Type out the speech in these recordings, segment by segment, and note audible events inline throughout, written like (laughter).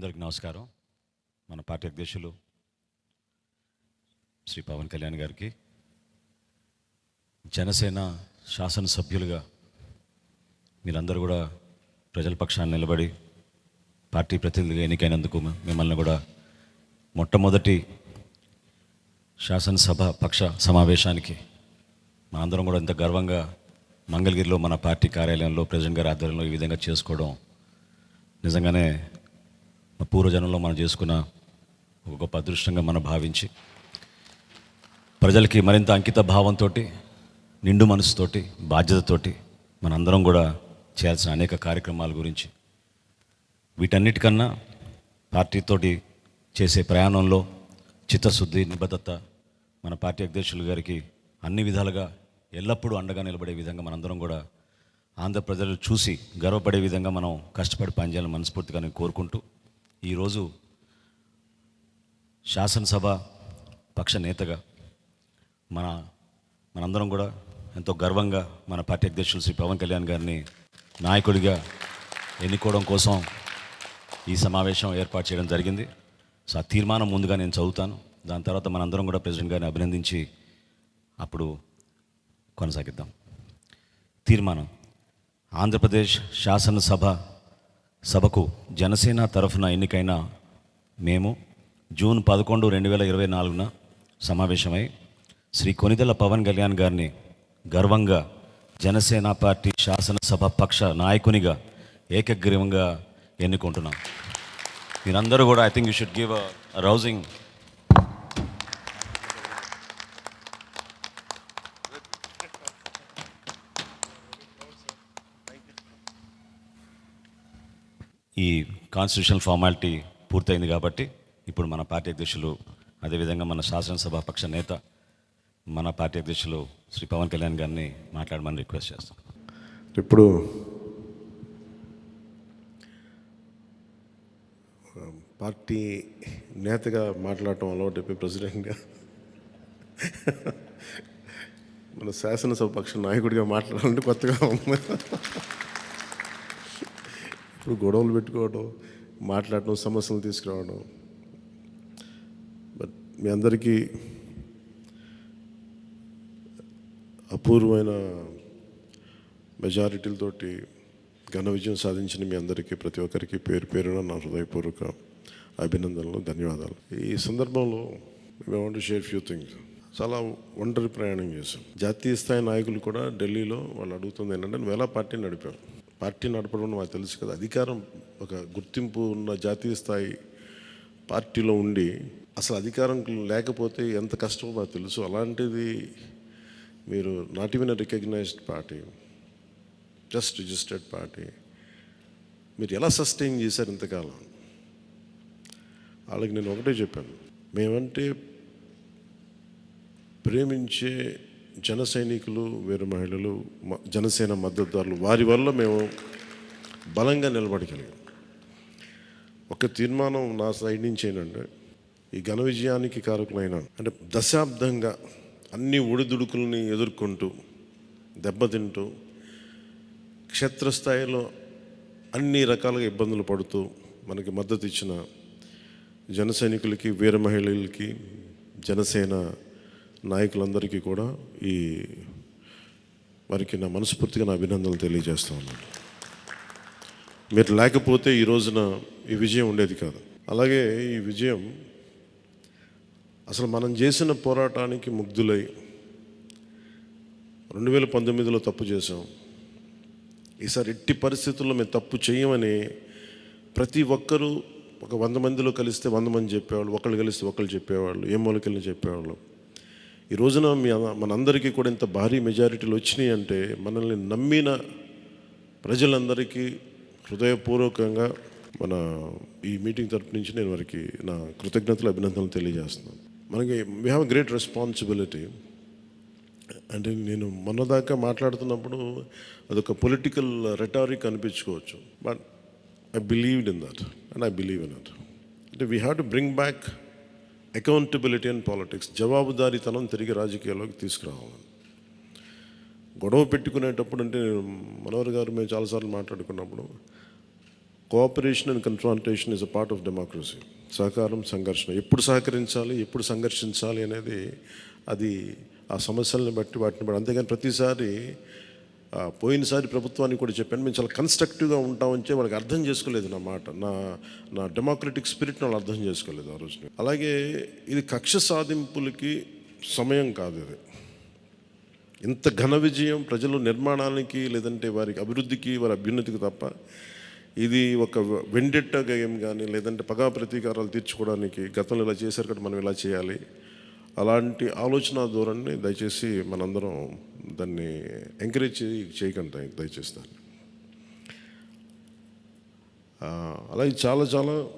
అందరికి నమస్కారం. మన పార్టీ అధ్యక్షులు శ్రీ పవన్ కళ్యాణ్ గారికి జనసేన శాసనసభ్యులుగా మీరందరూ కూడా ప్రజల పక్షాన్ని నిలబడి పార్టీ ప్రతినిధిగా ఎన్నికైనందుకు మిమ్మల్ని కూడా మొట్టమొదటి శాసనసభ పక్ష సమావేశానికి మనందరం కూడా ఇంత గర్వంగా మంగళగిరిలో మన పార్టీ కార్యాలయంలో ప్రెసిడెంట్ గారి ఆధ్వర్యంలో ఈ విధంగా చేసుకోవడం నిజంగానే పూర్వజనంలో మనం చేసుకున్న ఒక గొప్ప అదృష్టంగా మనం భావించి ప్రజలకి మరింత అంకిత భావంతో నిండు మనసుతోటి బాధ్యతతోటి మనందరం కూడా చేయాల్సిన అనేక కార్యక్రమాల గురించి వీటన్నిటికన్నా పార్టీతోటి చేసే ప్రయాణంలో చిత్తశుద్ధి నిబద్ధత మన పార్టీ అధ్యక్షులు గారికి అన్ని విధాలుగా ఎల్లప్పుడూ అండగా నిలబడే విధంగా మనందరం కూడా ఆంధ్ర ప్రజలు చూసి గర్వపడే విధంగా మనం కష్టపడి పనిచేయాలని మనస్ఫూర్తిగా నేను కోరుకుంటూ ఈరోజు శాసనసభ పక్ష నేతగా మన మనందరం కూడా ఎంతో గర్వంగా మన పార్టీ అధ్యక్షులు శ్రీ పవన్ కళ్యాణ్ గారిని నాయకుడిగా ఎన్నుకోవడం కోసం ఈ సమావేశం ఏర్పాటు చేయడం జరిగింది. సో ఆ తీర్మానం ముందుగా నేను చదువుతాను. దాని తర్వాత మనందరం కూడా ప్రెసిడెంట్ గారిని అభినందించి అప్పుడు కొనసాగిద్దాం. తీర్మానం. ఆంధ్రప్రదేశ్ శాసనసభ సభకు జనసేన తరఫున ఎన్నికైన మేము జూన్ పదకొండు రెండు వేల ఇరవై నాలుగున సమావేశమై శ్రీ కొనిదెల పవన్ కళ్యాణ్ గారిని గర్వంగా జనసేన పార్టీ శాసనసభ పక్ష నాయకునిగా ఏకగ్రీవంగా ఎన్నుకుంటున్నాం. మీరందరూ కూడా I think you should give a rousing ఈ కాన్స్టిట్యూషనల్ ఫార్మాలిటీ పూర్తయింది కాబట్టి ఇప్పుడు మన పార్టీ అధ్యక్షులు అదేవిధంగా మన శాసనసభ పక్ష నేత మన పార్టీ అధ్యక్షులు శ్రీ పవన్ కళ్యాణ్ గారిని మాట్లాడమని రిక్వెస్ట్ చేస్తాం. ఇప్పుడు పార్టీ నేతగా మాట్లాడటం అలవాటు చెప్పి ప్రెసిడెంట్గా మన శాసనసభ పక్ష నాయకుడిగా మాట్లాడాలంటే కొత్తగా ఉంది ఇప్పుడు గొడవలు పెట్టుకోవడం మాట్లాడటం సమస్యలు తీసుకురావడం. బట్ మీ అందరికీ అపూర్వమైన మెజారిటీలతోటి ఘన విజయం సాధించిన మీ అందరికీ ప్రతి ఒక్కరికి పేరు పేరున నా హృదయపూర్వక అభినందనలు ధన్యవాదాలు. ఈ సందర్భంలో మేము వాంట్ షేర్ ఫ్యూ థింగ్స్ చాలా ఒంటరి ప్రయాణం చేశాం. జాతీయ స్థాయి నాయకులు కూడా ఢిల్లీలో వాళ్ళు అడుగుతుంది ఏంటంటే నువ్వు ఎలా పార్టీ నడిపావు? పార్టీ నడపడం మాకు తెలుసు కదా. అధికారం ఒక గుర్తింపు ఉన్న జాతీయ స్థాయి పార్టీలో ఉండి అసలు అధికారం లేకపోతే ఎంత కష్టమో మాకు తెలుసు. అలాంటిది మీరు not even recognized party just registered party మీరు ఎలా సస్టైన్ చేశారు ఇంతకాలం? వాళ్ళకి నేను ఒకటే చెప్పాను. మేమంటే ప్రేమించే జన సైనికులు వీర మహిళలు మ- జనసేన మద్దతుదారులు వారి వల్ల మేము బలంగా నిలబడగలిగాం. ఒక తీర్మానం నా సైడ్ నుంచి ఏంటంటే ఈ ఘన విజయానికి కారకులైన అంటే దశాబ్దంగా అన్ని ఒడిదుడుకుల్ని ఎదుర్కొంటూ దెబ్బతింటూ క్షేత్రస్థాయిలో అన్ని రకాలుగా ఇబ్బందులు పడుతూ మనకి మద్దతు ఇచ్చిన జన సైనికులకి వీర మహిళలకి జనసేన నాయకులందరికీ కూడా ఈ వారికి నా మనస్ఫూర్తిగా నా అభినందనలు తెలియజేస్తా ఉన్నాను. మీరు లేకపోతే ఈ రోజున ఈ విజయం ఉండేది కాదు. అలాగే ఈ విజయం అసలు మనం చేసిన పోరాటానికి ముగ్ధులై రెండు వేల పంతొమ్మిదిలో తప్పు చేసాం ఈసారి ఎట్టి పరిస్థితుల్లో మేము తప్పు చేయమని ప్రతి ఒక్కరూ ఒక వంద మందిలో కలిస్తే వంద మంది చెప్పేవాళ్ళు ఒకళ్ళు కలిస్తే ఒకళ్ళు చెప్పేవాళ్ళు ఏ మూలకెళ్ళి చెప్పేవాళ్ళు. ఈ రోజున మీ మనందరికీ కూడా ఇంత భారీ మెజారిటీలు వచ్చినాయి అంటే మనల్ని నమ్మిన ప్రజలందరికీ హృదయపూర్వకంగా మన ఈ మీటింగ్ తరపు నుంచి నేను వారికి నా కృతజ్ఞతలు అభినందనలు తెలియజేస్తున్నాను. మనకి వీ హ్యావ్ గ్రేట్ రెస్పాన్సిబిలిటీ అంటే నేను మొన్నదాకా మాట్లాడుతున్నప్పుడు అదొక political rhetoric అనిపించుకోవచ్చు. But I believed in that and I believe in that అంటే we have to bring back accountability and politics జవాబుదారీతనం తిరిగి రాజకీయాల్లోకి తీసుకురావాలని గొడవ పెట్టుకునేటప్పుడు అంటే నేను మనోహర్ గారు మేము చాలాసార్లు మాట్లాడుకున్నప్పుడు cooperation and confrontation is a part of democracy సహకారం సంఘర్షణ. ఎప్పుడు సహకరించాలి ఎప్పుడు సంఘర్షించాలి అనేది అది ఆ సమస్యలను బట్టి వాటిని బట్టి. అంతేగాని ప్రతిసారి పోయినసారి ప్రభుత్వానికి కూడా చెప్పాను మేము చాలా కన్స్ట్రక్టివ్గా ఉంటామని చెప్పి వాళ్ళకి అర్థం చేసుకోలేదు నా మాట. నా నా డెమోక్రటిక్ స్పిరిట్ని వాళ్ళు అర్థం చేసుకోలేదు ఆ రోజున అలాగే ఇది కక్ష సాధింపులకి సమయం కాదు ఇది. ఇంత ఘన విజయం ప్రజల నిర్మాణానికి లేదంటే వారికి అభివృద్ధికి వారి అభ్యున్నతికి తప్ప ఇది ఒక వెండెట్ట గేయం కానీ లేదంటే పగా ప్రతీకారాలు తీర్చుకోవడానికి గతంలో ఇలా చేశారు కదా మనం ఇలా చేయాలి. అలాంటి ఆలోచన ధోరణిని దయచేసి మనందరం దాన్ని ఎంకరేజ్ చేయి చేయకండి దయచేసి దాన్ని. అలాగే చాలా చాలా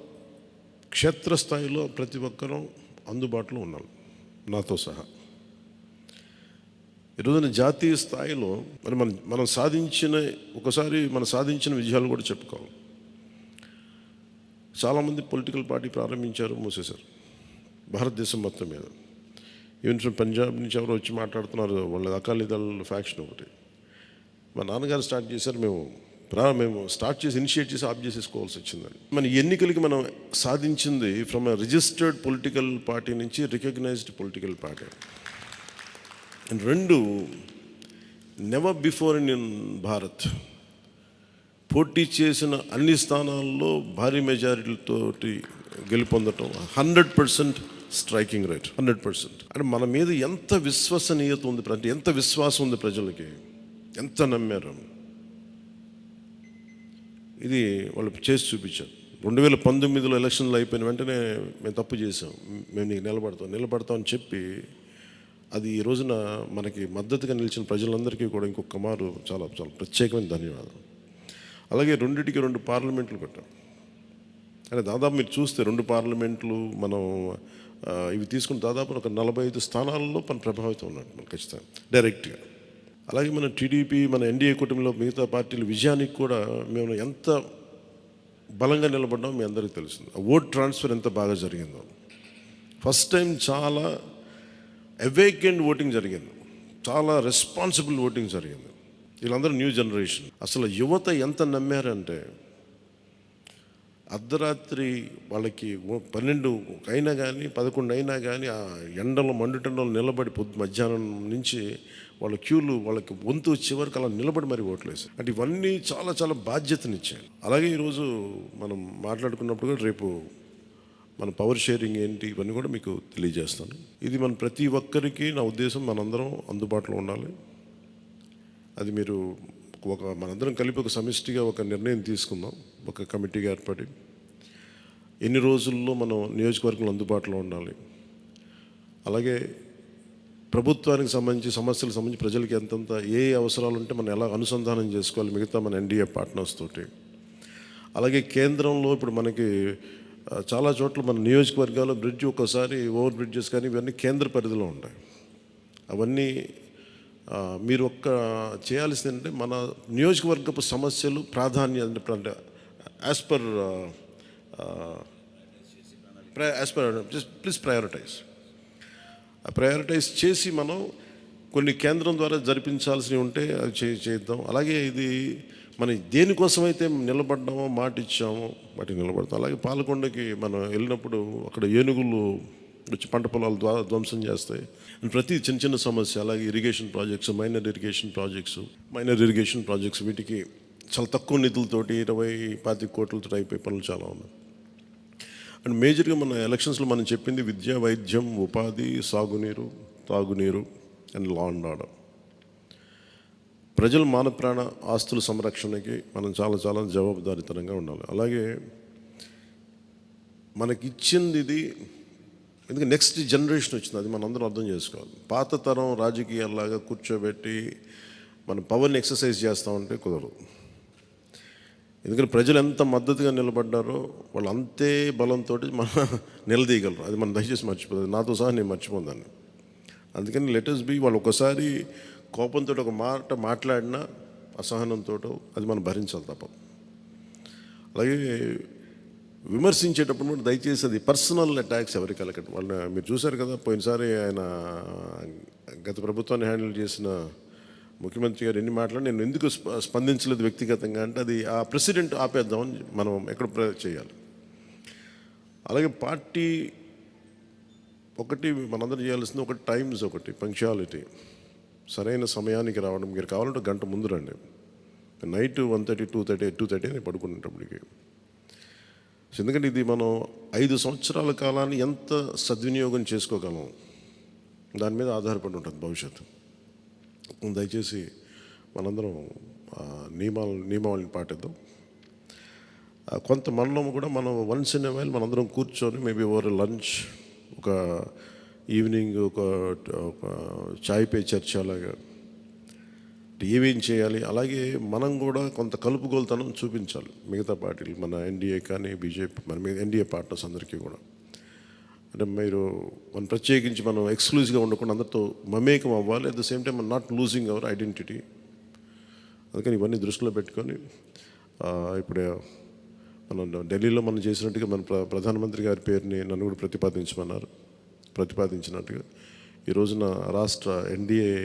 క్షేత్రస్థాయిలో ప్రతి ఒక్కరూ అందుబాటులో ఉన్నాం నాతో సహా. ఈరోజున జాతీయ స్థాయిలో మరి మనం మనం సాధించిన ఒకసారి మనం సాధించిన విజయాలు కూడా చెప్పుకోవాలి. చాలామంది పొలిటికల్ పార్టీ ప్రారంభించారు మూసేశారు. భారతదేశం మొత్తం మీద. ఈవెన్ ఫ్రమ్ పంజాబ్ నుంచి ఎవరో వచ్చి మాట్లాడుతున్నారు వాళ్ళ అకాలీదళ ఫ్యాక్షన్ ఒకటి. మా నాన్నగారు స్టార్ట్ చేశారు మేము ప్రా మేము స్టార్ట్ చేసి ఇనిషియేట్ చేసి ఆఫ్ చేసేసుకోవాల్సి వచ్చిందని మన ఎన్నికలకి మనం సాధించింది ఫ్రమ్ రిజిస్టర్డ్ పొలిటికల్ పార్టీ నుంచి రికగ్నైజ్డ్ పొలిటికల్ పార్టీ అండ్ రెండు నెవర్ బిఫోర్ ఇన్ భారత్ పోటీ చేసిన అన్ని స్థానాల్లో భారీ మెజారిటీలతోటి గెలుపొందటం hundred percent striking rate hundred percent అంటే మన మీద ఎంత విశ్వసనీయత ఉంది అంటే ఎంత విశ్వాసం ఉంది ప్రజలకి? ఎంత నమ్మారు? ఇది వాళ్ళు చేసి చూపించారు. రెండు వేల పంతొమ్మిదిలో ఎలక్షన్లు అయిపోయిన వెంటనే మేము తప్పు చేసాం మేము నీకు నిలబడతాం నిలబడతాం అని చెప్పి అది ఈ రోజున మనకి మద్దతుగా నిలిచిన ప్రజలందరికీ కూడా ఇంకొక మారు చాలా చాలా ప్రత్యేకమైన ధన్యవాదాలు అలాగే రెండింటికి రెండు పార్లమెంట్లు పెట్టాం అంటే దాదాపు మీరు చూస్తే రెండు పార్లమెంట్లు మనం ఇవి తీసుకుని దాదాపు ఒక నలభై ఐదు స్థానాల్లో మన ప్రభావితం ఉన్నట్టు మనం ఖచ్చితంగా డైరెక్ట్గా. అలాగే మన టీడీపీ మన ఎన్డీఏ కుటుంబంలో మిగతా పార్టీల విజయానికి కూడా మేము ఎంత బలంగా నిలబడ్డామో మీ అందరికీ తెలిసింది ఆ ఓట్ ట్రాన్స్ఫర్ ఎంత బాగా జరిగిందో. ఫస్ట్ టైం చాలా అవేకెండ్ ఓటింగ్ జరిగింది. చాలా రెస్పాన్సిబుల్ ఓటింగ్ జరిగింది. వీళ్ళందరూ న్యూ జనరేషన్. అసలు యువత ఎంత నమ్మారంటే అర్ధరాత్రి వాళ్ళకి పన్నెండు అయినా కానీ పదకొండు అయినా కానీ ఆ ఎండలో మండుటెండలో నిలబడి పొద్దు మధ్యాహ్నం నుంచి వాళ్ళ క్యూలు వాళ్ళకి వంతు వచ్చే వరకు అలా నిలబడి మరి ఓట్లు అంటే ఇవన్నీ చాలా చాలా బాధ్యతనిచ్చాయి. అలాగే ఈరోజు మనం మాట్లాడుకున్నప్పుడు కూడా రేపు మన పవర్ షేరింగ్ ఏంటి ఇవన్నీ కూడా మీకు తెలియజేస్తాను. ఇది మన ప్రతి ఒక్కరికి నా ఉద్దేశం మనందరం అందుబాటులో ఉండాలి. అది మీరు ఒక మనందరం కలిపి ఒక సమిష్టిగా ఒక నిర్ణయం తీసుకుందాం ఒక కమిటీగా ఏర్పడి. ఎన్ని రోజుల్లో మనం నియోజకవర్గంలో అందుబాటులో ఉండాలి? అలాగే ప్రభుత్వానికి సంబంధించి సమస్యలకు సంబంధించి ప్రజలకి ఎంతంత ఏ అవసరాలు ఉంటే మనం ఎలా అనుసంధానం చేసుకోవాలి? మిగతా మన ఎన్డీఏ పార్ట్నర్స్ తోటి. అలాగే కేంద్రంలో ఇప్పుడు మనకి చాలా చోట్ల మన నియోజకవర్గాల్లో బ్రిడ్జ్ ఒకసారి ఓవర్ బ్రిడ్జెస్ కానీ ఇవన్నీ కేంద్ర పరిధిలో ఉంటాయి. అవన్నీ మీరు ఒక్క చేయాల్సింది అంటే మన నియోజకవర్గపు సమస్యలు ప్రాధాన్యత as per as per please prioritize prioritize చేసి మనం కొన్ని కేంద్రం ద్వారా జరిపించాల్సినవి ఉంటే అది చే చేద్దాం. అలాగే ఇది మనం దేనికోసమైతే నిలబడ్డామో మాట ఇచ్చామో వాటికి నిలబడతాం. అలాగే పాలకొండకి మనం వెళ్ళినప్పుడు అక్కడ ఏనుగులు వచ్చి పంట పొలాలు ద్వా ధ్వంసం చేస్తాయి. అండ్ ప్రతి చిన్న చిన్న సమస్య అలాగే irrigation projects minor irrigation projects minor irrigation projects వీటికి చాలా తక్కువ నిధులతోటి ఇరవై పాతిక కోట్లతో అయిపోయే పనులు చాలా ఉన్నాయి. అండ్ మేజర్గా మన ఎలక్షన్స్లో మనం చెప్పింది విద్య వైద్యం ఉపాధి సాగునీరు తాగునీరు అండ్ లా అండ్ ఆర్డర్ ప్రజల మాన ప్రాణ ఆస్తుల సంరక్షణకి మనం చాలా చాలా జవాబుదారితనంగా ఉండాలి. అలాగే మనకి ఇచ్చింది ఇది ఎందుకంటే నెక్స్ట్ జనరేషన్ వచ్చింది అది మనం అందరం అర్థం చేసుకోవాలి. పాత తరం రాజకీయాల్లాగా కూర్చోబెట్టి మన పవర్ని ఎక్సర్సైజ్ చేస్తూ ఉంటే కుదరదు. ఎందుకంటే ప్రజలు ఎంత మద్దతుగా నిలబడ్డారో వాళ్ళు అంతే బలంతో మన (laughs) నిలదీయగలరు. అది మనం దయచేసి మర్చిపోతుంది నాతో సహా నేను మర్చిపోదాన్ని అందుకని లెటర్స్ బి వాళ్ళు ఒకసారి కోపంతో ఒక మాట మాట్లాడినా అసహనంతో అది మనం భరించాలి తప్ప. అలాగే విమర్శించేటప్పుడు కూడా దయచేసి అది పర్సనల్ అటాక్స్ ఎవరికి కలకండి వాళ్ళని మీరు చూశారు కదా పోయినసారి ఆయన గత ప్రభుత్వాన్ని హ్యాండిల్ చేసిన ముఖ్యమంత్రి గారు ఎన్ని మాటలు నేను ఎందుకు స్ప- స్పందించలేదు వ్యక్తిగతంగా అంటే అది ఆ ప్రెసిడెంట్ ఆపేద్దామని మనం ఎక్కడ చేయాలి. అలాగే పార్టీ ఒకటి మనందరం చేయాల్సింది ఒకటి టైమ్స్ ఒకటి పంక్చువాలిటీ సరైన సమయానికి రావడం మీరు కావాలంటే గంట ముందు రండి. Night one thirty two thirty two thirty అని పడుకునేటప్పటికి. ఎందుకంటే ఇది మనం ఐదు సంవత్సరాల కాలాన్ని ఎంత సద్వినియోగం చేసుకోగలం? దాని మీద ఆధారపడి ఉంటుంది భవిష్యత్తు. దయచేసి మనందరం నియమాలు నియమావళిని పాటిద్దాం. ఆ, కొంత మనలో కూడా మనం వన్స్ ఇన్ వైల్ మనందరం కూర్చొని మేబీ ఓవర్ లంచ్ ఒక ఈవినింగ్ ఒక ఒక చాయ్ పే చర్చ అంటే ఏమేం చేయాలి. అలాగే మనం కూడా కొంత కలుపుగోలుతనం చూపించాలి. మిగతా పార్టీలు మన ఎన్డీఏ కానీ బీజేపీ మన మీద ఎన్డీఏ పార్ట్నర్స్ అందరికీ కూడా. అంటే మీరు మనం ప్రత్యేకించి మనం ఎక్స్క్లూజివ్గా ఉండకుండా అందరితో మమేకం అవ్వాలి. At the same time not losing our identity అందుకని ఇవన్నీ దృష్టిలో పెట్టుకొని ఇప్పుడు ఇప్పుడే మనం ఢిల్లీలో మనం చేసినట్టుగా మన ప్ర ప్రధానమంత్రి గారి పేరుని నన్ను కూడా ప్రతిపాదించమన్నారు. ప్రతిపాదించినట్టుగా. ఈ రోజున రాష్ట్ర ఎన్డీఏ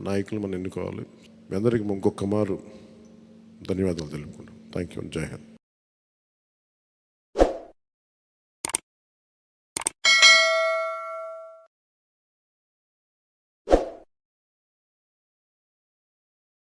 నాయకులు మనం ఎన్నుకోవాలి. మీ అందరికీ ఇంకొక మారు ధన్యవాదాలు తెలుపుకుంటాం థ్యాంక్ యూ జై హింద్.